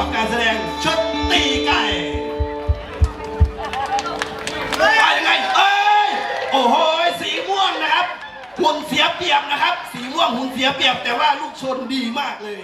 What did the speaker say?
ับการแสดงชุดตีไก่ไปยังไงเอ้ยโอ้โหสีม่วงนะครับหุ่นเสียเปียบนะครับ สีม่วงหุ่นเสียเปียบแต่ว่าลูกชนดีมากเลย